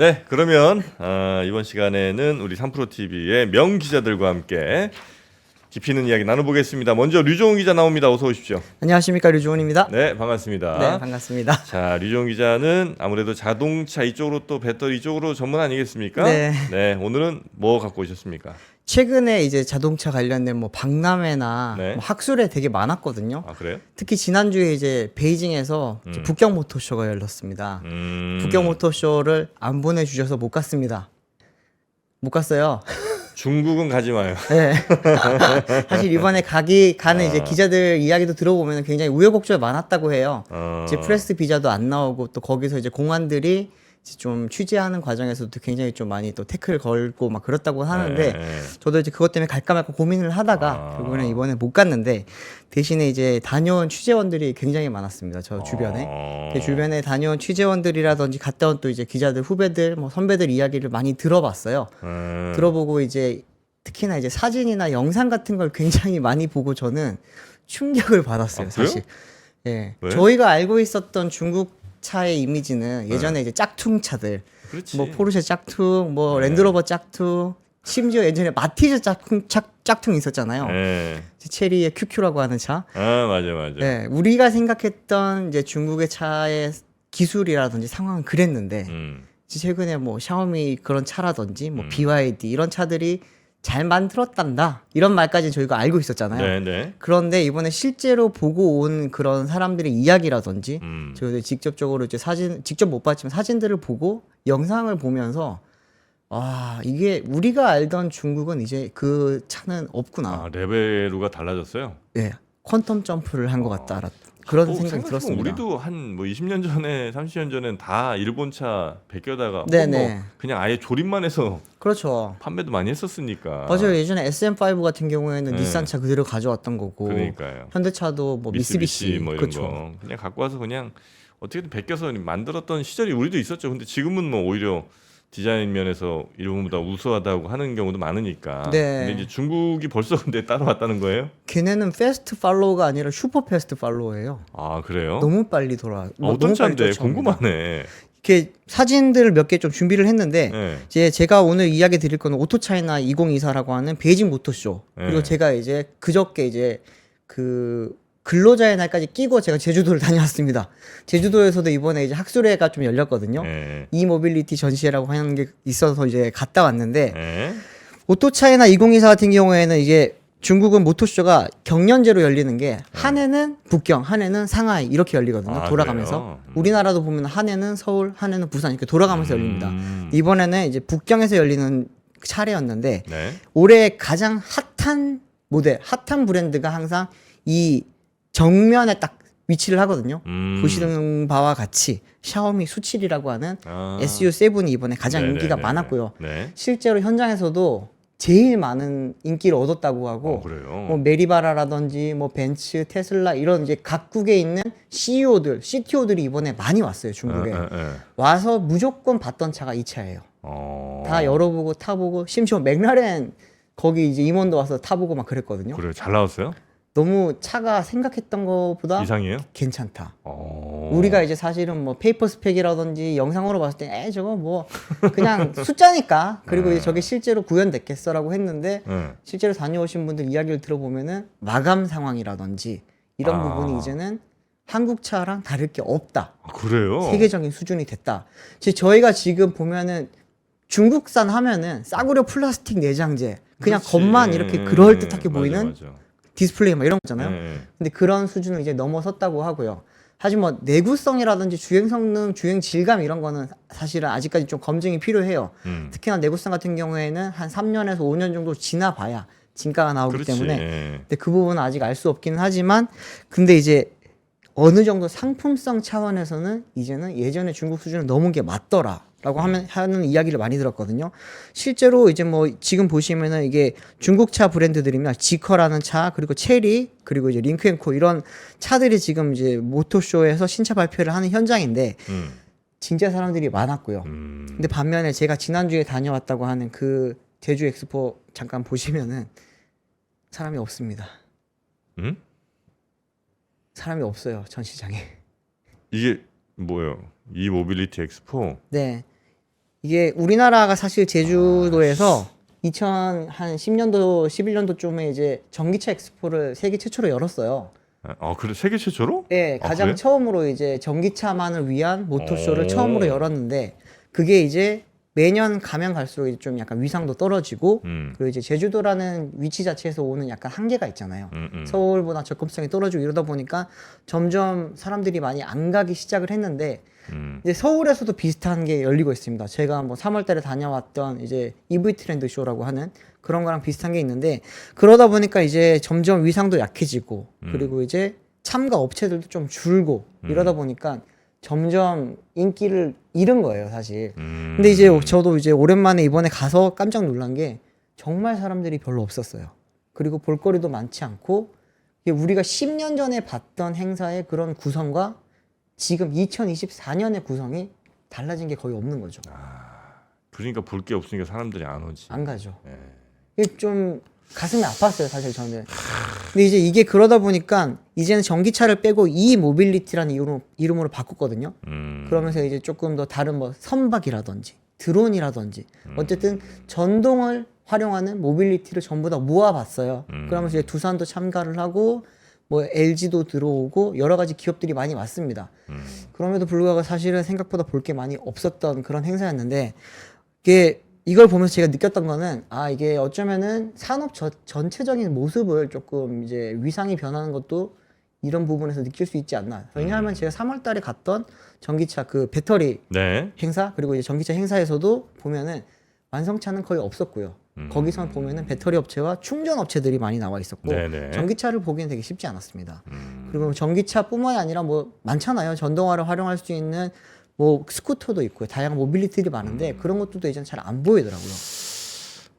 네, 그러면 아, 이번 시간에는 우리 3프로 TV의 명 기자들과 함께 깊이 있는 이야기 나눠보겠습니다. 먼저 류종훈 기자 나옵니다. 어서 오십시오. 안녕하십니까 류주원입니다. 네, 반갑습니다. 네 반갑습니다. 자, 류종훈 기자는 아무래도 자동차 이쪽으로 또 배터리 이쪽으로 전문 아니겠습니까? 네. 네, 오늘은 뭐 갖고 오셨습니까? 최근에 이제 자동차 관련된 뭐 박람회나 네. 뭐 학술회 되게 많았거든요. 아 그래요? 특히 지난주에 이제 베이징에서 이제 음. 북경 모터쇼가 열렸습니다. 음, 북경 모터쇼를 안 보내주셔서 못 갔습니다. 못 갔어요. 중국은 가지 마요. 네. 사실 이번에 가기 가는 이제 아. 기자들 이야기도 들어보면 굉장히 우여곡절 많았다고 해요. 어, 이제 프레스 비자도 안 나오고 또 거기서 이제 공안들이 이제 좀 취재하는 과정에서도 굉장히 좀 많이 또 태클 걸고 막 그렇다고 하는데 네, 네. 저도 이제 그것 때문에 갈까 말까 고민을 하다가 아. 결국에는 이번에 못 갔는데 대신에 이제 다녀온 취재원들이 굉장히 많았습니다. 저 주변에. 어, 그 주변에 다녀온 취재원들이라든지 갔다 온 또 이제 기자들 후배들 뭐 선배들 이야기를 많이 들어봤어요. 음, 들어보고 이제 특히나 이제 사진이나 영상 같은 걸 굉장히 많이 보고 저는 충격을 받았어요, 아? 사실. 예. 왜? 저희가 알고 있었던 중국 차의 이미지는 예전에 이제 짝퉁 차들, 그렇지. 뭐 포르쉐 짝퉁, 뭐 네. 랜드로버 짝퉁, 심지어 예전에 마티즈 짝퉁 짝, 짝퉁 있었잖아요. 네. 체리의 QQ라고 하는 차. 아 맞아 맞아. 네, 우리가 생각했던 이제 중국의 차의 기술이라든지 상황은 그랬는데 음. 이제 최근에 뭐 샤오미 그런 차라든지 뭐 음. BYD 이런 차들이 잘 만들었단다 이런 말까지 저희가 알고 있었잖아요. 네 네. 그런데 이번에 실제로 보고 온 그런 사람들의 이야기라든지 음. 저희들 직접적으로 이제 사진 직접 못 봤지만 사진들을 보고 영상을 보면서 아 이게 우리가 알던 중국은 이제 그 차는 없구나. 아 레벨루가 달라졌어요. 예, 퀀텀 점프를 한 것 같다. 그런 어, 생각이 들었습니다. 우리도 한 뭐 20년 전에 30년 전엔 다 일본 차 베껴다가 네네. 뭐 그냥 아예 조립만 해서 그렇죠. 판매도 많이 했었으니까. 맞아요. 예전에 SM5 같은 경우에는 네. 닛산 차 그대로 가져왔던 거고 그러니까요. 현대차도 뭐 미쓰비시, 뭐 이런 그렇죠. 거 그냥 갖고 와서 그냥 어떻게든 베껴서 만들었던 시절이 우리도 있었죠. 근데 지금은 뭐 오히려 디자인 면에서 일본보다 우수하다고 하는 경우도 많으니까. 네. 근데 이제 중국이 벌써 근데 따라왔다는 거예요? 걔네는 패스트 팔로우가 아니라 슈퍼 패스트 팔로우예요. 아 그래요? 너무 빨리 돌아. 아, 뭐 어떤 차인데. 궁금하네. 이렇게 사진들을 몇 개 좀 준비를 했는데 네. 이제 제가 오늘 이야기 드릴 거는 오토차이나 2024라고 하는 베이징 모터쇼 그리고 네. 제가 이제 그저께 이제 그 근로자의 날까지 끼고 제가 제주도를 다녀왔습니다. 제주도에서도 이번에 이제 학술회가 좀 열렸거든요. 네. 이 모빌리티 전시회라고 하는 게 있어서 이제 갔다 왔는데 네. 오토차이나 2024 같은 경우에는 이게 중국은 모토쇼가 경년제로 열리는 게 한 해는 북경, 한 해는 상하이 이렇게 열리거든요. 아, 돌아가면서 그래요? 음. 우리나라도 보면 한 해는 서울, 한 해는 부산 이렇게 돌아가면서 열립니다. 음. 이번에는 이제 북경에서 열리는 차례였는데 네. 올해 가장 핫한 모델, 핫한 브랜드가 항상 이 정면에 딱 위치를 하거든요. 음. 보시는 바와 같이 샤오미 수칠이라고 하는 아. SU7이 이번에 가장 네네네네. 인기가 많았고요. 네. 실제로 현장에서도 제일 많은 인기를 얻었다고 어, 하고 그래요. 뭐 메리바라라든지 뭐 벤츠, 테슬라 이런 이제 각국에 있는 CEO들, CTO들이 이번에 많이 왔어요 중국에 에, 에, 에. 와서 무조건 봤던 차가 이 차예요. 어. 다 열어보고 타보고 심지어 맥라렌 거기 이제 임원도 와서 타보고 막 그랬거든요. 그래요. 잘 나왔어요? 너무 차가 생각했던 것보다 이상이에요? 괜찮다. 어. 우리가 이제 사실은 뭐 페이퍼 스펙이라든지 영상으로 봤을 때 에 저거 뭐 그냥 숫자니까 그리고 네. 이제 저게 실제로 구현됐겠어라고 했는데 네. 실제로 다녀오신 분들 이야기를 들어보면은 마감 상황이라든지 이런 아. 부분이 이제는 한국 차랑 다를 게 없다. 아, 그래요? 세계적인 수준이 됐다. 지- 저희가 지금 보면은 중국산 하면은 싸구려 플라스틱 내장재 그냥 그렇지. 겉만 이렇게 음, 그럴 듯하게 맞아, 보이는 맞아. 디스플레이 막 이런 거잖아요. 네. 근데 그런 수준을 이제 넘어섰다고 하고요. 하지만 뭐 내구성이라든지 주행 성능, 주행 질감 이런 거는 사실은 아직까지 좀 검증이 필요해요. 음. 특히나 내구성 같은 경우에는 한 3년에서 5년 정도 지나봐야 진가가 나오기 그렇지. 때문에 예. 근데 그 부분은 아직 알 수 없기는 하지만 근데 이제 어느 정도 상품성 차원에서는 이제는 예전의 중국 수준을 넘은 게 맞더라 라고 하면 하는 이야기를 많이 들었거든요. 실제로 이제 뭐 지금 보시면은 이게 중국차 브랜드들이면 지커라는 차 그리고 체리 그리고 이제 링크앤코 이런 차들이 지금 이제 모토쇼에서 신차 발표를 하는 현장인데 음. 진짜 사람들이 많았고요. 음. 근데 반면에 제가 지난주에 다녀왔다고 하는 그 제주 엑스포 잠깐 보시면은 사람이 없습니다. 음? 사람이 없어요 전시장에. 이게 뭐예요? 이 모빌리티 엑스포. 네. 이게 우리나라가 사실 제주도에서 2010년도 11년도쯤에 이제 전기차 엑스포를 세계 최초로 열었어요. 아 그래 세계 최초로? 네, 아, 가장 그래요? 처음으로 이제 전기차만을 위한 모토쇼를 오. 처음으로 열었는데 그게 이제 매년 가면 갈수록 이제 좀 약간 위상도 떨어지고 음, 그리고 이제 제주도라는 위치 자체에서 오는 약간 한계가 있잖아요. 음, 음. 서울보다 접근성이 떨어지고 이러다 보니까 점점 사람들이 많이 안 가기 시작을 했는데 음. 이제 서울에서도 비슷한 게 열리고 있습니다. 제가 뭐 3월달에 다녀왔던 이제 EV 트렌드 쇼라고 하는 그런 거랑 비슷한 게 있는데 그러다 보니까 이제 점점 위상도 약해지고 음. 그리고 이제 참가 업체들도 좀 줄고 이러다 보니까 점점 인기를 잃은 거예요, 사실. 음. 근데 이제 저도 이제 오랜만에 이번에 가서 깜짝 놀란 게 정말 사람들이 별로 없었어요. 그리고 볼거리도 많지 않고 우리가 10년 전에 봤던 행사의 그런 구성과 지금 2024년의 구성이 달라진 게 거의 없는 거죠. 그러니까 볼 게 없으니까 사람들이 안 오지. 안 가죠. 예. 이게 좀 가슴이 아팠어요, 사실 저는. 근데 이제 이게 그러다 보니까 이제는 전기차를 빼고 이 모빌리티라는 이름으로, 이름으로 바꿨거든요. 음. 그러면서 이제 조금 더 다른 뭐 선박이라든지 드론이라든지 어쨌든 전동을 활용하는 모빌리티를 전부 다 모아봤어요. 음. 그러면서 이제 두산도 참가를 하고 뭐 LG도 들어오고 여러 가지 기업들이 많이 왔습니다. 음. 그럼에도 불구하고 사실은 생각보다 볼 게 많이 없었던 그런 행사였는데 이게 이걸 보면서 제가 느꼈던 거는 아 이게 어쩌면은 산업 저- 전체적인 모습을 조금 이제 위상이 변하는 것도 이런 부분에서 느낄 수 있지 않나. 왜냐하면 제가 3월달에 갔던 전기차 그 배터리 네. 행사 그리고 이제 전기차 행사에서도 보면은 완성차는 거의 없었고요. 음. 거기서 보면은 배터리 업체와 충전 업체들이 많이 나와 있었고 네네. 전기차를 보기엔 되게 쉽지 않았습니다. 음. 그리고 전기차뿐만이 아니라 뭐 많잖아요. 전동화를 활용할 수 있는 뭐 스쿠터도 있고요. 다양한 모빌리티들이 많은데 그런 것들도 이제는 잘 안 보이더라고요.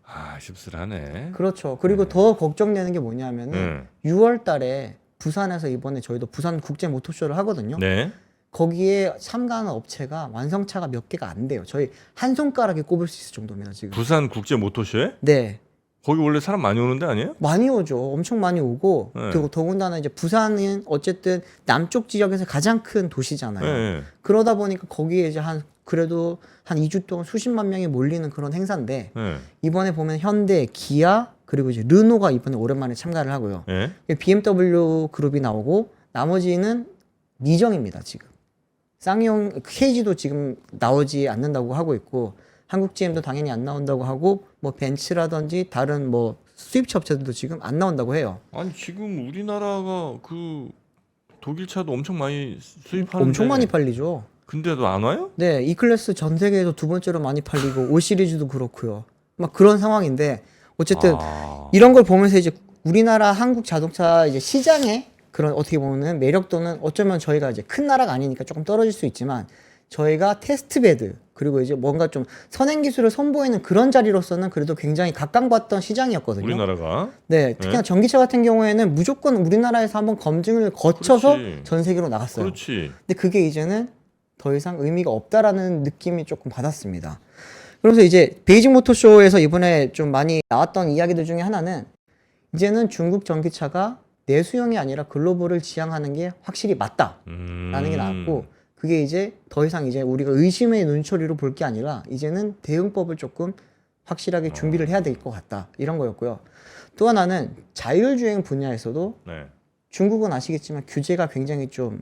아 씁쓸하네. 그렇죠. 그리고 더 걱정되는 게 뭐냐면은 음. 6월 달에 부산에서 이번에 저희도 부산 국제 모터쇼를 하거든요. 네. 거기에 참가하는 업체가 완성차가 몇 개가 안 돼요. 저희 한 손가락에 꼽을 수 있을 정도입니다, 지금. 부산 국제 모토쇼에 네. 거기 원래 사람 많이 오는데 아니에요? 많이 오죠. 엄청 많이 오고 네. 그리고 더군다나 이제 부산은 어쨌든 남쪽 지역에서 가장 큰 도시잖아요. 네. 그러다 보니까 거기에 이제 한 그래도 한 2주 동안 수십만 명이 몰리는 그런 행사인데 네. 이번에 보면 현대, 기아 그리고 이제 르노가 이번에 오랜만에 참가를 하고요. 네. BMW 그룹이 나오고 나머지는 미정입니다 지금. 쌍용 KG도 지금 나오지 않는다고 하고 있고 한국 GM도 당연히 안 나온다고 하고 뭐 벤츠라든지 다른 뭐 수입차 업체들도 지금 안 나온다고 해요. 아니 지금 우리나라가 그 독일 차도 엄청 많이 수입하는데 엄청 많이 팔리죠. 근데도 안 와요? 네, 이 클래스 전 세계에서 두 번째로 많이 팔리고 올 시리즈도 그렇고요. 막 그런 상황인데 어쨌든 아. 이런 걸 보면서 이제 우리나라 한국 자동차 이제 시장의 그런 어떻게 보면 매력도는 어쩌면 저희가 이제 큰 나라가 아니니까 조금 떨어질 수 있지만 저희가 테스트베드 그리고 이제 뭔가 좀 선행 기술을 선보이는 그런 자리로서는 그래도 굉장히 각광받던 시장이었거든요. 우리나라가 네, 특히나 전기차 같은 경우에는 무조건 우리나라에서 한번 검증을 거쳐서 그렇지. 전 세계로 나갔어요. 그렇지. 근데 그게 이제는 더 이상 의미가 없다라는 느낌이 조금 받았습니다. 그래서 이제 베이징 모터쇼에서 이번에 좀 많이 나왔던 이야기들 중에 하나는 이제는 중국 전기차가 내수용이 아니라 글로벌을 지향하는 게 확실히 맞다라는 음. 게 나왔고 그게 이제 더 이상 이제 우리가 의심의 눈초리로 볼 게 아니라 이제는 대응법을 조금 확실하게 준비를 해야 될 것 같다 이런 거였고요. 또 하나는 자율주행 분야에서도 네. 중국은 아시겠지만 규제가 굉장히 좀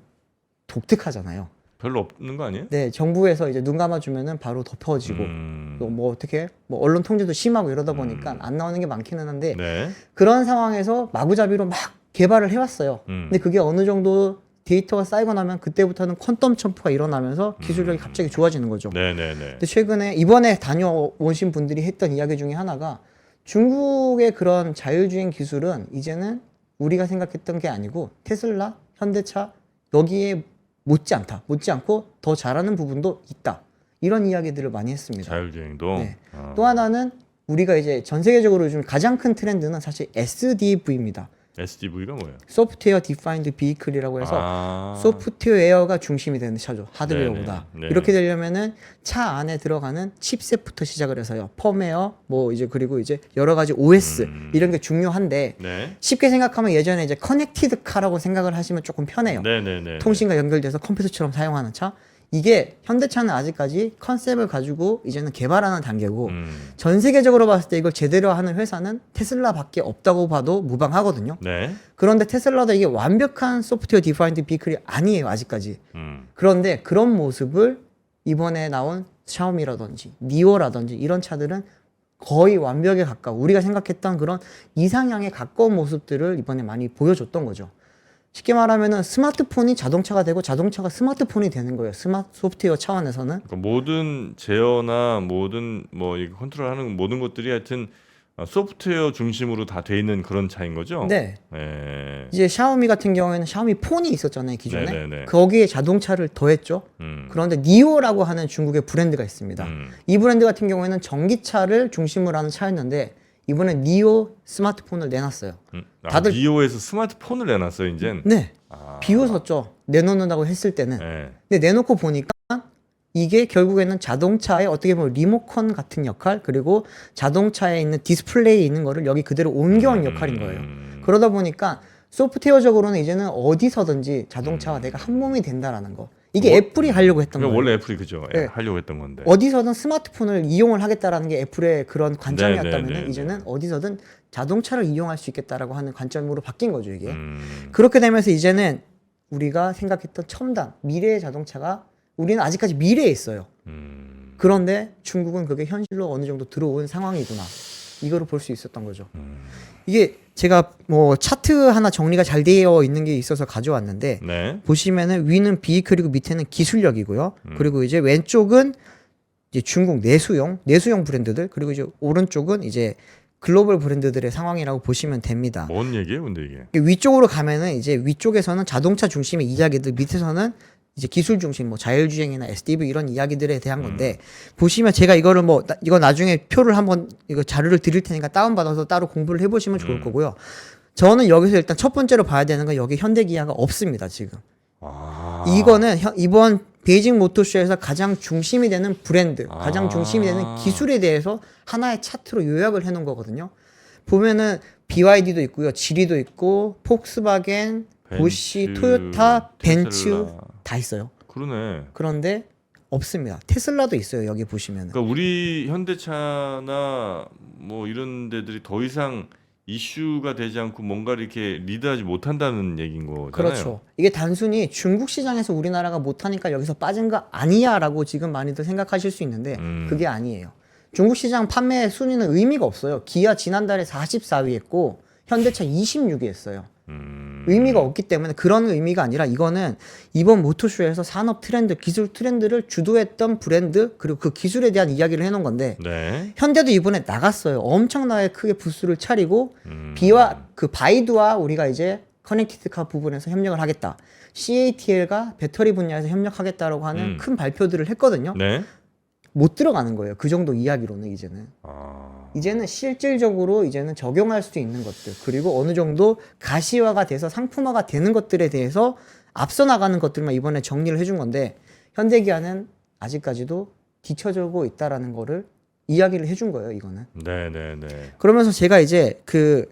독특하잖아요. 별로 없는 거 아니에요? 네, 정부에서 이제 눈 감아주면은 바로 덮어지고 음. 또뭐 어떻게 뭐 언론 통제도 심하고 이러다 보니까 안 나오는 게 많기는 한데 네. 그런 상황에서 마구잡이로 막 개발을 해왔어요. 음. 근데 그게 어느 정도 데이터가 쌓이고 나면 그때부터는 퀀텀 점프가 일어나면서 기술력이 갑자기 좋아지는 거죠. 음. 네네네. 근데 최근에 이번에 다녀오신 분들이 했던 이야기 중에 하나가 중국의 그런 자율주행 기술은 이제는 우리가 생각했던 게 아니고 테슬라, 현대차 여기에 못지 않다. 못지 않고 더 잘하는 부분도 있다. 이런 이야기들을 많이 했습니다. 자율주행도. 네. 아. 또 하나는 우리가 이제 전 세계적으로 요즘 가장 큰 트렌드는 사실 SDV입니다. SDV가 뭐예요? 소프트웨어 디파인드 비이클이라고 해서 아. 소프트웨어가 중심이 되는 차죠 하드웨어보다 네네, 네. 이렇게 되려면은 차 안에 들어가는 칩셋부터 시작을 해서요 펌웨어 뭐 이제 그리고 이제 여러 가지 OS 음. 이런 게 중요한데 네. 쉽게 생각하면 예전에 이제 커넥티드 카라고 생각을 하시면 조금 편해요 네네네. 통신과 연결돼서 컴퓨터처럼 사용하는 차 이게 현대차는 아직까지 컨셉을 가지고 이제는 개발하는 단계고 음. 전 세계적으로 봤을 때 이걸 제대로 하는 회사는 테슬라밖에 없다고 봐도 무방하거든요. 네. 그런데 테슬라도 이게 완벽한 소프트웨어 디파인드 비클이 아니에요 아직까지. 음. 그런데 그런 모습을 이번에 나온 샤오미라든지 니오라든지 이런 차들은 거의 완벽에 가까워 우리가 생각했던 그런 이상향에 가까운 모습들을 이번에 많이 보여줬던 거죠. 쉽게 말하면은 스마트폰이 자동차가 되고 자동차가 스마트폰이 되는 거예요. 스마트 소프트웨어 차원에서는 그러니까 모든 제어나 모든 뭐 이거 컨트롤하는 모든 것들이 하여튼 어, 소프트웨어 중심으로 다 돼 있는 그런 차인 거죠. 네. 네. 이제 샤오미 같은 경우에는 샤오미 폰이 있었잖아요 기존에 네네네. 거기에 자동차를 더했죠. 음. 그런데 니오라고 하는 중국의 브랜드가 있습니다. 음. 이 브랜드 같은 경우에는 전기차를 중심으로 하는 차였는데 이번에 니오 스마트폰을 내놨어요. 음. 아, 다들- 니오에서 스마트폰을 내놨어요, 이젠. 네, 아. 비웃었죠. 내놓는다고 했을 때는. 네. 근데 내놓고 보니까 이게 결국에는 자동차의 어떻게 보면 리모컨 같은 역할 그리고 자동차에 있는 디스플레이에 있는 거를 여기 그대로 옮겨온 역할인 거예요. 음. 그러다 보니까 소프트웨어적으로는 이제는 어디서든지 자동차와 내가 한 몸이 된다라는 거. 이게 뭐- 애플이 하려고 했던 거예요. 원래 애플이 그죠. 예, 네. 하려고 했던 건데. 어디서든 스마트폰을 이용을 하겠다라는 게 애플의 그런 관점이었다면 네, 네, 네, 이제는 어디서든 자동차를 이용할 수 있겠다라고 하는 관점으로 바뀐 거죠 이게. 음. 그렇게 되면서 이제는 우리가 생각했던 첨단 미래의 자동차가 우리는 아직까지 미래에 있어요. 음. 그런데 중국은 그게 현실로 어느 정도 들어온 상황이구나. 이거를 볼 수 있었던 거죠. 음. 이게 제가 뭐 차트 하나 정리가 잘 되어 있는 게 있어서 가져왔는데 네. 보시면은 위는 비그리고 밑에는 기술력이고요. 음. 그리고 이제 왼쪽은 이제 중국 내수용 내수용 브랜드들 그리고 이제 오른쪽은 이제 글로벌 브랜드들의 상황이라고 보시면 됩니다. 뭔 얘기예요, 근데 이게? 위쪽으로 가면은 이제 위쪽에서는 자동차 중심의 이야기들 밑에서는 이제 기술 중심 뭐 자율주행이나 SDV 이런 이야기들에 대한 건데 보시면 제가 이거를 뭐 나- 이거 나중에 표를 한번 이거 자료를 드릴 테니까 다운 받아서 따로 공부를 해보시면 좋을 음. 거고요. 저는 여기서 일단 첫 번째로 봐야 되는 건 여기 현대기아가 없습니다 지금. 아. 이거는 현- 이번 베이징 모터쇼에서 가장 중심이 되는 브랜드, 가장 아. 중심이 되는 기술에 대해서 하나의 차트로 요약을 해놓은 거거든요. 보면은 BYD도 있고요, 지리도 있고, 폭스바겐, 보쉬, 벤츠, 토요타, 벤츠. 다 있어요. 그러네. 그런데 없습니다. 테슬라도 있어요. 여기 보시면은. 그러니까 우리 현대차나 뭐 이런 데들이 더 이상 이슈가 되지 않고 뭔가를 이렇게 리드하지 못한다는 얘기인 거잖아요. 그렇죠. 이게 단순히 중국 시장에서 우리나라가 못하니까 여기서 빠진 거 아니야라고 지금 많이들 생각하실 수 있는데 음. 그게 아니에요. 중국 시장 판매 순위는 의미가 없어요. 기아 지난달에 44위 했고 현대차 26위 했어요. 음. 의미가 없기 때문에 그런 의미가 아니라 이거는 이번 모터쇼에서 산업 트렌드, 기술 트렌드를 주도했던 브랜드 그리고 그 기술에 대한 이야기를 해놓은 건데 네. 현대도 이번에 나갔어요. 엄청나게 크게 부스를 차리고 음. 비와 그 바이두와 우리가 이제 커넥티드카 부분에서 협력을 하겠다. CATL과 배터리 분야에서 협력하겠다라고 하는 음. 큰 발표들을 했거든요. 네. 못 들어가는 거예요. 그 정도 이야기로는 이제는. 아. 이제는 실질적으로 이제는 적용할 수 있는 것들 그리고 어느 정도 가시화가 돼서 상품화가 되는 것들에 대해서 앞서 나가는 것들만 이번에 정리를 해준 건데 현대기아는 아직까지도 뒤쳐지고 있다라는 거를 이야기를 해준 거예요. 이거는. 네, 네, 네. 그러면서 제가 이제 그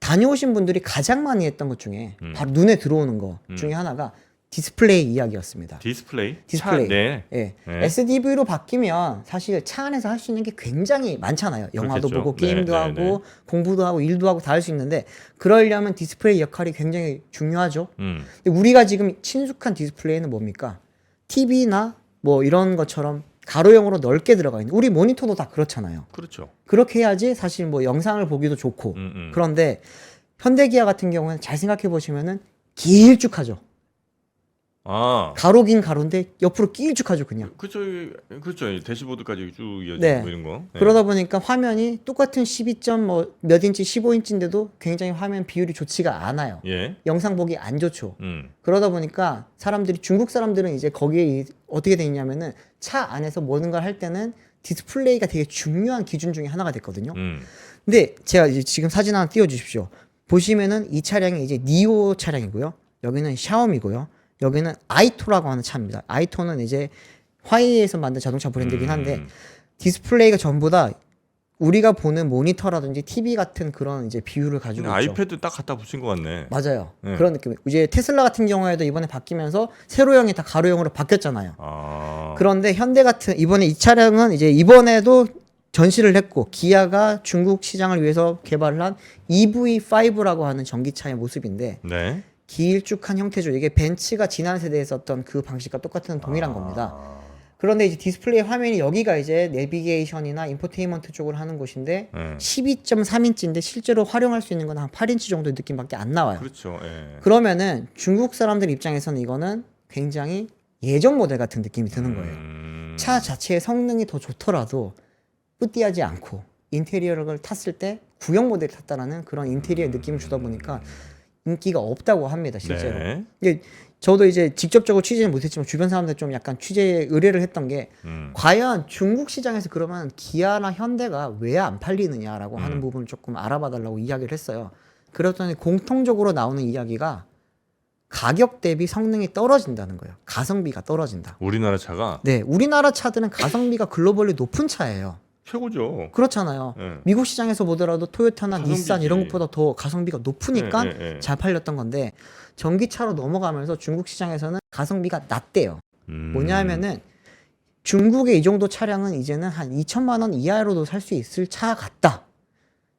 다녀오신 분들이 가장 많이 했던 것 중에 음. 바로 눈에 들어오는 거 음. 중에 하나가 디스플레이 이야기였습니다. 디스플레이. 디스플레이. 차, 네. 예. 네. SDV로 바뀌면 사실 차 안에서 할 수 있는 게 굉장히 많잖아요. 영화도 그렇겠죠. 보고 네, 게임도 네, 하고 네. 공부도 하고 일도 하고 다 할 수 있는데 그러려면 디스플레이 역할이 굉장히 중요하죠. 음. 근데 우리가 지금 친숙한 디스플레이는 뭡니까? TV나 뭐 이런 것처럼 가로형으로 넓게 들어가 있는 우리 모니터도 다 그렇잖아요. 그렇죠. 그렇게 해야지 사실 뭐 영상을 보기도 좋고 음, 음. 그런데 현대기아 같은 경우는 잘 생각해 보시면은 길쭉하죠. 아. 가로 긴 가로인데 옆으로 길쭉하죠 그냥. 그렇죠. 그렇죠. 대시보드까지 쭉 이어지고 네. 뭐 이런 거. 네. 그러다 보니까 화면이 똑같은 12점 뭐 몇 인치 15인치인데도 굉장히 화면 비율이 좋지가 않아요. 예. 영상 보기 안 좋죠. 음. 그러다 보니까 사람들이 중국 사람들은 이제 거기에 이- 어떻게 돼 있냐면은 차 안에서 모든 걸 할 때는 디스플레이가 되게 중요한 기준 중에 하나가 됐거든요. 음. 근데 제가 이제 지금 사진 하나 띄워 주십시오. 보시면은 이 차량이 이제 니오 차량이고요. 여기는 샤오미고요. 여기는 아이토라고 하는 차입니다. 아이토는 이제 화웨이에서 만든 자동차 브랜드긴 한데 음. 디스플레이가 전부 다 우리가 보는 모니터라든지 TV 같은 그런 이제 비율을 가지고 있죠. 아이패드 딱 갖다 붙인 것 같네. 맞아요. 네. 그런 느낌. 이제 테슬라 같은 경우에도 이번에 바뀌면서 세로형이 다 가로형으로 바뀌었잖아요. 아. 그런데 현대 같은 이번에 이 차량은 이제 이번에도 전시를 했고 기아가 중국 시장을 위해서 개발을 한 EV5라고 하는 전기차의 모습인데 네. 길쭉한 형태죠. 이게 벤츠가 지난 세대에 썼던 그 방식과 똑같은 동일한 겁니다. 아. 그런데 이제 디스플레이 화면이 여기가 이제 내비게이션이나 인포테인먼트 쪽을 하는 곳인데 네. 12.3인치인데 실제로 활용할 수 있는 건 한 8인치 정도의 느낌밖에 안 나와요. 그렇죠. 예. 그러면은 중국 사람들 입장에서는 이거는 굉장히 예전 모델 같은 느낌이 드는 거예요. 음. 차 자체의 성능이 더 좋더라도 뿌띠하지 않고 인테리어를 탔을 때 구형 모델 탔다라는 그런 인테리어 느낌을 주다 보니까 인기가 없다고 합니다 실제로. 네. 이게 저도 이제 직접적으로 취재는 못했지만 주변 사람들 좀 약간 취재 의뢰를 했던 게 음. 과연 중국 시장에서 그러면 기아나 현대가 왜 안 팔리느냐라고 하는 음. 부분을 조금 알아봐달라고 이야기를 했어요. 그랬더니 공통적으로 나오는 이야기가 가격 대비 성능이 떨어진다는 거예요. 가성비가 떨어진다. 우리나라 차가 네, 우리나라 차들은 가성비가 글로벌리 높은 차예요. 최고죠. 그렇잖아요. 예. 미국 시장에서 보더라도 토요타나 가성비지. 니산 이런 것보다 더 가성비가 높으니까 예, 예, 예. 잘 팔렸던 건데 전기차로 넘어가면서 중국 시장에서는 가성비가 낮대요. 음. 뭐냐면은 중국의 이 정도 차량은 이제는 한 2천만 원 이하로도 살 수 있을 차 같다.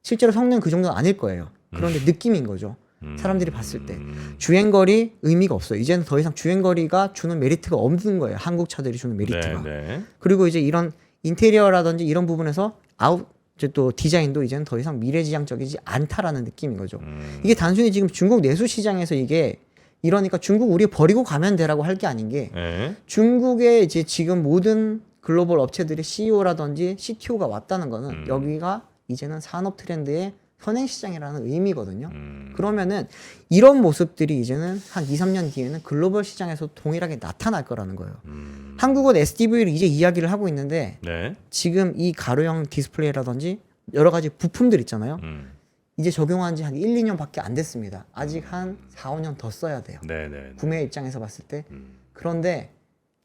실제로 성능 그 정도는 아닐 거예요. 그런데 느낌인 거죠. 음. 사람들이 봤을 때. 음. 주행거리 의미가 없어요. 이제는 더 이상 주행거리가 주는 메리트가 없는 거예요. 한국 차들이 주는 메리트가. 네, 네. 그리고 이제 이런 인테리어라든지 이런 부분에서 아웃 또 디자인도 이제는 더 이상 미래지향적이지 않다라는 느낌인 거죠. 음. 이게 단순히 지금 중국 내수 시장에서 이게 이러니까 중국 우리 버리고 가면 되라고 할 게 아닌 게 예. 중국의 이제 지금 모든 글로벌 업체들의 CEO라든지 CTO가 왔다는 거는 음. 여기가 이제는 산업 트렌드의 선행 시장이라는 의미거든요. 음. 그러면은 이런 모습들이 이제는 한 2, 3년 뒤에는 글로벌 시장에서 동일하게 나타날 거라는 거예요. 음. 한국은 SDV를 이제 이야기를 하고 있는데 네. 지금 이 가로형 디스플레이라든지 여러 가지 부품들 있잖아요. 음. 이제 적용한 지 한 1, 2년밖에 안 됐습니다. 아직 한 4, 5년 더 써야 돼요. 네, 네. 구매 입장에서 봤을 때. 음. 그런데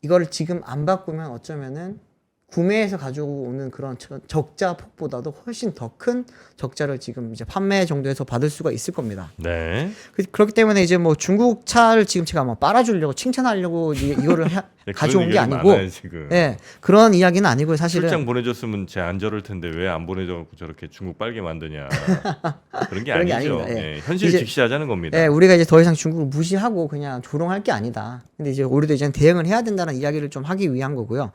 이거를 지금 안 바꾸면 어쩌면은 구매해서 가지고 오는 그런 저- 적자 폭보다도 훨씬 더 큰 적자를 지금 이제 판매 정도에서 받을 수가 있을 겁니다. 네. 그, 그렇기 때문에 이제 뭐 중국 차를 지금 제가 뭐 빨아주려고 칭찬하려고 이, 이거를 해- 네, 가져온 게 아니고, 많아요, 지금. 예 그런 이야기는 아니고요. 사실은 출장 보내줬으면 제 안 저럴 텐데 왜 안 보내줘갖고 저렇게 중국 빨게 만드냐 그런 게 그런 게 아니죠. 아닙니다. 예. 예, 현실 이제- 직시하자는 겁니다. 예, 우리가 이제 더 이상 중국을 무시하고 그냥 조롱할 게 아니다. 근데 이제 우리도 이제 대응을 해야 된다는 이야기를 좀 하기 위한 거고요.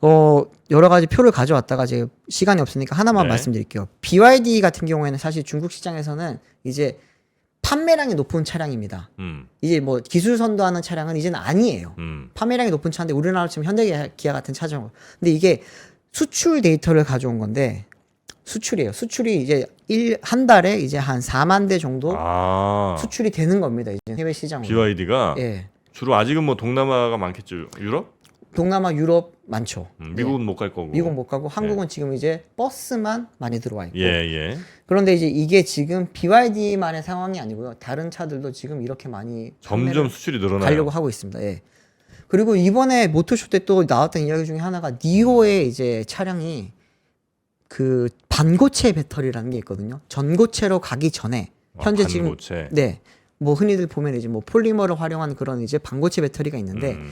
어, 여러 가지 표를 가져왔다가 이제 시간이 없으니까 하나만 네. 말씀드릴게요. BYD 같은 경우에는 사실 중국 시장에서는 이제 판매량이 높은 차량입니다. 음, 이제 뭐 기술 선도하는 차량은 이제는 아니에요. 음, 판매량이 높은 차인데 우리나라로 치면 현대 기아 같은 차죠. 근데 이게 수출 데이터를 가져온 건데 수출이에요. 수출이 이제 일, 한 달에 이제 한 4만 대 정도 아, 수출이 되는 겁니다. 이제 해외 시장으로. BYD가 예. 주로 아직은 뭐 동남아가 많겠죠. 유럽? 동남아, 유럽 많죠. 음, 미국은 못갈 거고. 예. 미국 못 가고 한국은 지금 이제 버스만 많이 들어와 있고. 예, 예. 그런데 이제 이게 지금 BYD만의 상황이 아니고요. 다른 차들도 지금 이렇게 많이 점점 수출이 늘어나요. 가려고 하고 있습니다. 예. 그리고 이번에 모토쇼 때 또 나왔던 이야기 중에 하나가 니오의 이제 차량이 그 반고체 배터리라는 게 있거든요. 전고체로 가기 전에 현재 아, 지금. 네. 뭐 흔히들 보면 이제 뭐 폴리머를 활용한 그런 이제 반고체 배터리가 있는데 음,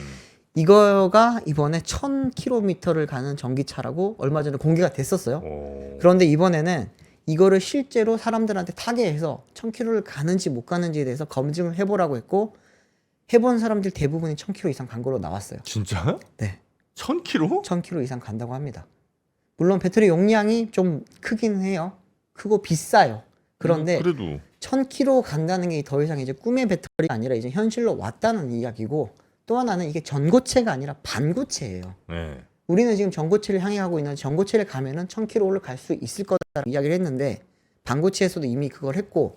이거가 이번에 1000km를 가는 전기차라고 얼마 전에 공개가 됐었어요. 오. 그런데 이번에는 이거를 실제로 사람들한테 타게 해서 1000km를 가는지 못 가는지에 대해서 검증을 해보라고 했고 해본 사람들 대부분이 1000km 이상 간 걸로 나왔어요. 진짜? 네, 1000km? 1000km 이상 간다고 합니다. 물론 배터리 용량이 좀 크긴 해요. 크고 비싸요. 그런데 음, 그래도 1000km 간다는 게 더 이상 이제 꿈의 배터리가 아니라 이제 현실로 왔다는 이야기고 또 하나는 이게 전고체가 아니라 반고체예요. 네. 우리는 지금 전고체를 향해 가고 있는 전고체를 가면은 1000km를 갈수 있을 거다라는 이야기를 했는데 반고체에서도 이미 그걸 했고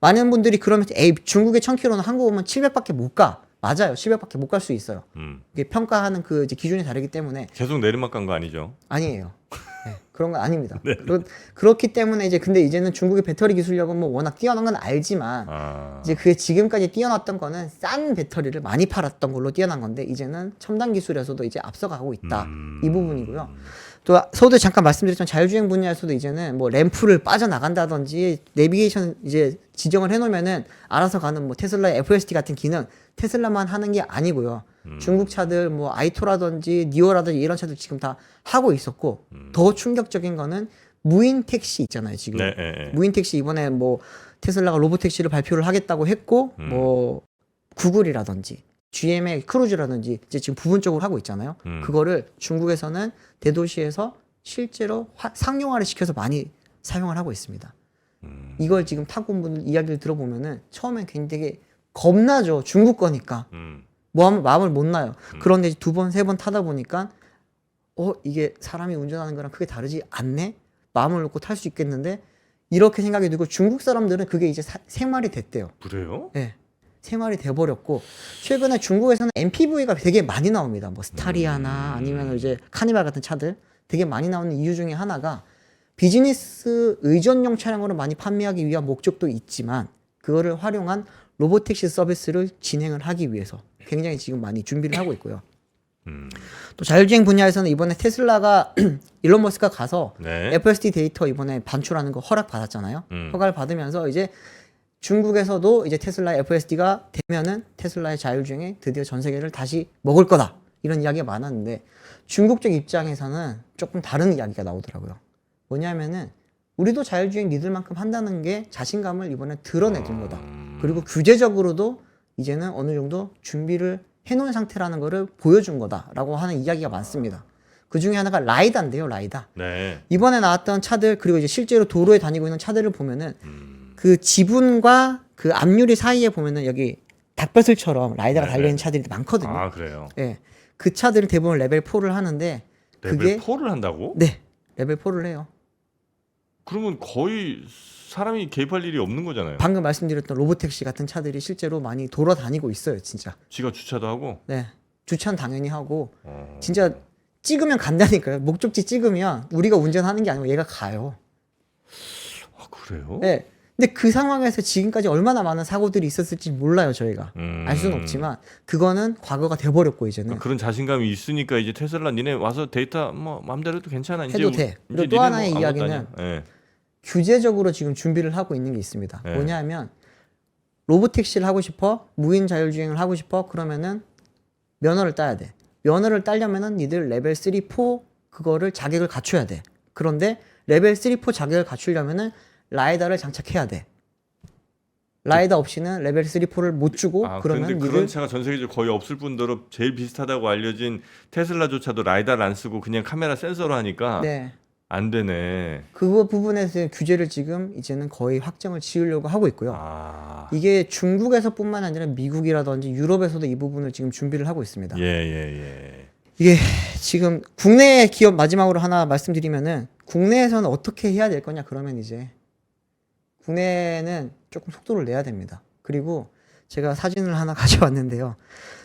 많은 분들이 그러면 에이 중국의 1000km는 한국 오면 700밖에 못 가. 맞아요. 700밖에 못 갈 수 있어요. 음. 이게 평가하는 그 이제 기준이 다르기 때문에 계속 내리막 간 거 아니죠? 아니에요. 네, 그런 건 아닙니다. 그렇, 그렇 기 때문에 이제 근데 이제는 중국의 배터리 기술력은 뭐 워낙 뛰어난 건 알지만 아. 이제 그 지금까지 뛰어났던 거는 싼 배터리를 많이 팔았던 걸로 뛰어난 건데 이제는 첨단 기술에서도 이제 앞서가고 있다. 음. 이 부분이고요. 또 서도 잠깐 말씀드렸지만 자율주행 분야에서도 이제는 뭐 램프를 빠져나간다든지 내비게이션 이제 지정을 해놓으면은 알아서 가는 뭐 테슬라의 FSD 같은 기능 테슬라만 하는 게 아니고요. 음. 중국 차들 뭐 아이토라든지 니오라든지 이런 차들 지금 다 하고 있었고 더 충격적인 거는 무인 택시 있잖아요 지금 네, 예, 예. 무인 택시 이번에 뭐 테슬라가 로봇 택시를 발표를 하겠다고 했고 음. 뭐 구글이라든지 GM의 크루즈라든지 이제 지금 부분적으로 하고 있잖아요. 음. 그거를 중국에서는 대도시에서 실제로 화- 상용화를 시켜서 많이 사용을 하고 있습니다. 음. 이걸 지금 타고 온 분들 이야기를 들어보면은 처음엔 굉장히 겁나죠. 중국 거니까. 음. 뭐 하면 마음을 못 놔요. 그런데 두 번, 세 번 타다 보니까 어, 이게 사람이 운전하는 거랑 크게 다르지 않네? 마음을 놓고 탈 수 있겠는데? 이렇게 생각이 들고 중국 사람들은 그게 이제 사- 생활이 됐대요. 그래요? 예. 생활이 돼버렸고 최근에 중국에서는 MPV가 되게 많이 나옵니다. 뭐 스타리아나 아니면 이제 카니발 같은 차들 되게 많이 나오는 이유 중에 하나가 비즈니스 의전용 차량으로 많이 판매하기 위한 목적도 있지만 그거를 활용한 로보택시 서비스를 진행을 하기 위해서 굉장히 지금 많이 준비를 하고 있고요. 음. 또 자율주행 분야에서는 이번에 테슬라가 일론 머스크가 가서 네. FSD 데이터 이번에 반출하는 거 허락 받았잖아요. 음. 허가를 받으면서 이제 중국에서도 이제 테슬라 FSD가 되면은 테슬라의 자율주행이 드디어 전 세계를 다시 먹을 거다 이런 이야기가 많았는데 중국 쪽 입장에서는 조금 다른 이야기가 나오더라고요. 뭐냐면은 우리도 자율주행 믿을 만큼 한다는 게 자신감을 이번에 드러내준 거다. 음. 그리고 규제적으로도 이제는 어느 정도 준비를 해놓은 상태라는 거를 보여준 거다라고 하는 이야기가 많습니다. 그 중에 하나가 라이다인데요, 라이다. 네. 이번에 나왔던 차들 그리고 이제 실제로 도로에 다니고 있는 차들을 보면은 음. 그 지분과 그 앞유리 사이에 보면은 여기 닭뼈슬처럼 라이다가 네, 달려 있는 네. 차들이 많거든요. 아, 그래요. 예. 그 차들은 대부분 레벨 4를 하는데 레벨 그게 4를 한다고? 네. 레벨 4를 해요. 그러면 거의 사람이 개입할 일이 없는 거잖아요. 방금 말씀드렸던 로보택시 같은 차들이 실제로 많이 돌아다니고 있어요, 진짜. 지가 주차도 하고. 네. 주차는 당연히 하고 어. 진짜 찍으면 간다니까요. 목적지 찍으면 우리가 운전하는 게 아니고 얘가 가요. 아, 그래요? 네. 근데 그 상황에서 지금까지 얼마나 많은 사고들이 있었을지 몰라요, 저희가. 음. 알 수는 없지만 그거는 과거가 돼버렸고 이제는 그러니까 그런 자신감이 있으니까 이제 테슬라 니네 와서 데이터 뭐 마음대로 해도 괜찮아. 이제 해도 우- 돼. 이제 그리고 또 니네 하나의 뭐 이야기는. 예. 규제적으로 지금 준비를 하고 있는 게 있습니다. 네. 뭐냐면 로보택시를 하고 싶어, 무인 자율주행을 하고 싶어 그러면은 면허를 따야 돼. 면허를 따려면은 니들 레벨 3, 4 그거를 자격을 갖춰야 돼. 그런데 레벨 3, 4 자격을 갖추려면은 라이다를 장착해야 돼. 라이다 없이는 레벨 3, 4를 못 주고 아, 그러면 니들 그런 차가 전 세계적으로 거의 없을 뿐더러 제일 비슷하다고 알려진 테슬라조차도 라이다를 안 쓰고 그냥 카메라 센서로 하니까 네. 안 되네. 그 부분에서 규제를 지금 이제는 거의 확정을 지으려고 하고 있고요. 아. 이게 중국에서뿐만 아니라 미국이라든지 유럽에서도 이 부분을 지금 준비를 하고 있습니다. 예, 예, 예. 이게 지금 국내 기업 마지막으로 하나 말씀드리면은 국내에서는 어떻게 해야 될 거냐 그러면 이제 국내는 조금 속도를 내야 됩니다. 그리고 제가 사진을 하나 가져왔는데요.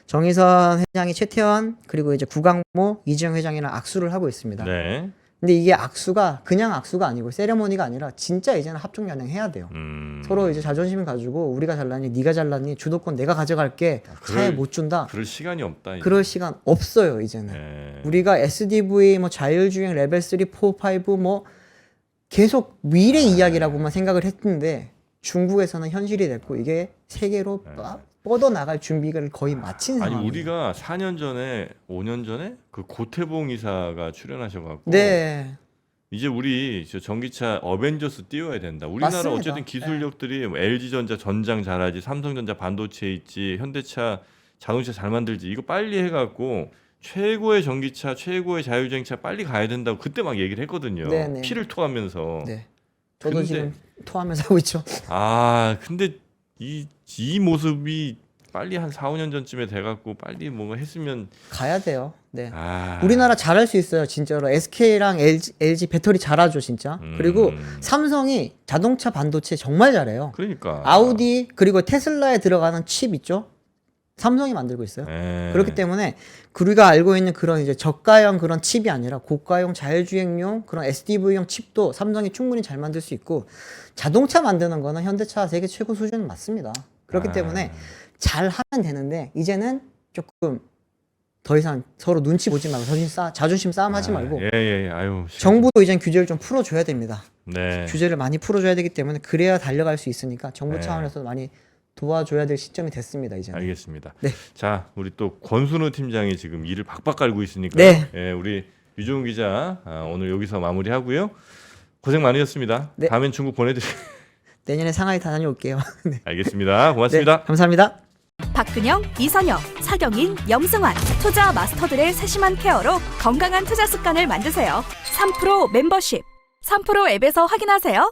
정의선 회장이 최태원 그리고 이제 구강모 이지영 회장이랑 악수를 하고 있습니다. 네. 근데 이게 악수가 그냥 악수가 아니고 세레모니가 아니라 진짜 이제는 합종 연행 해야 돼요. 음. 서로 이제 자존심 가지고 우리가 잘났니 네가 잘났니 주도권 내가 가져갈게 차에 그럴- 못 준다 그럴 시간이 없다. 이제. 그럴 시간 없어요 이제는 예. 우리가 SDV 뭐 자율주행 레벨 3, 4, 5뭐 계속 미래 아. 이야기라고만 생각을 했는데 중국에서는 현실이 됐고 이게 세계로 뻗- 뻗어 나갈 준비를 거의 마친 네. 아니. 우리가 4년 전에 5년 전에 그 고태봉 이사가 출연하셔갖고 네 이제 우리 저 전기차 어벤져스 띄워야 된다. 우리나라 맞습니다. 네. 어쨌든 기술력들이 뭐 LG전자 전장 잘하지, 삼성전자 반도체 있지, 현대차 자동차 잘 만들지. 이거 빨리 해갖고 최고의 전기차, 최고의 자율주행차 빨리 가야 된다고 그때 막 얘기를 했거든요. 네네. 피를 토하면서. 네. 저도 근데- 지금 토하면서 하고 있죠. 아 근데 이, 이 모습이 빨리 한 4, 5년 전쯤에 돼갖고 빨리 뭐 했으면 가야 돼요. 네. 아 우리나라 잘할 수 있어요, 진짜로. SK랑 LG, LG 배터리 잘하죠, 진짜. 음. 그리고 삼성이 자동차 반도체 정말 잘해요. 그러니까 아우디 그리고 테슬라에 들어가는 칩 있죠? 삼성이 만들고 있어요. 예. 그렇기 때문에 우리가 알고 있는 그런 이제 저가형 그런 칩이 아니라 고가형 자율주행용 그런 SDV용 칩도 삼성이 충분히 잘 만들 수 있고 자동차 만드는 거는 현대차 세계 최고 수준은 맞습니다. 그렇기 아. 때문에 잘 하면 되는데 이제는 조금 더 이상 서로 눈치 보지 말고 자존심 싸 자존심 싸움 하지 말고 예예 아유 정부도 이젠 규제를 좀 풀어줘야 됩니다. 네 규제를 많이 풀어줘야 되기 때문에 그래야 달려갈 수 있으니까 정부 네. 차원에서 많이 도와줘야 될 시점이 됐습니다 이제. 알겠습니다. 네. 자 우리 또 권순우 팀장이 지금 일을 박박 깔고 있으니까 네. 예, 우리 유종훈 기자 아, 오늘 여기서 마무리하고요. 고생 많으셨습니다. 네. 다음엔 중국 보내드리. 내년에 상하이 다녀올게요. 네. 알겠습니다. 고맙습니다. 네, 감사합니다. 박근영, 이선영, 차경인, 염승환 투자 마스터들의 세심한 케어로 건강한 투자 습관을 만드세요. 3프로 멤버십 3프로 앱에서 확인하세요.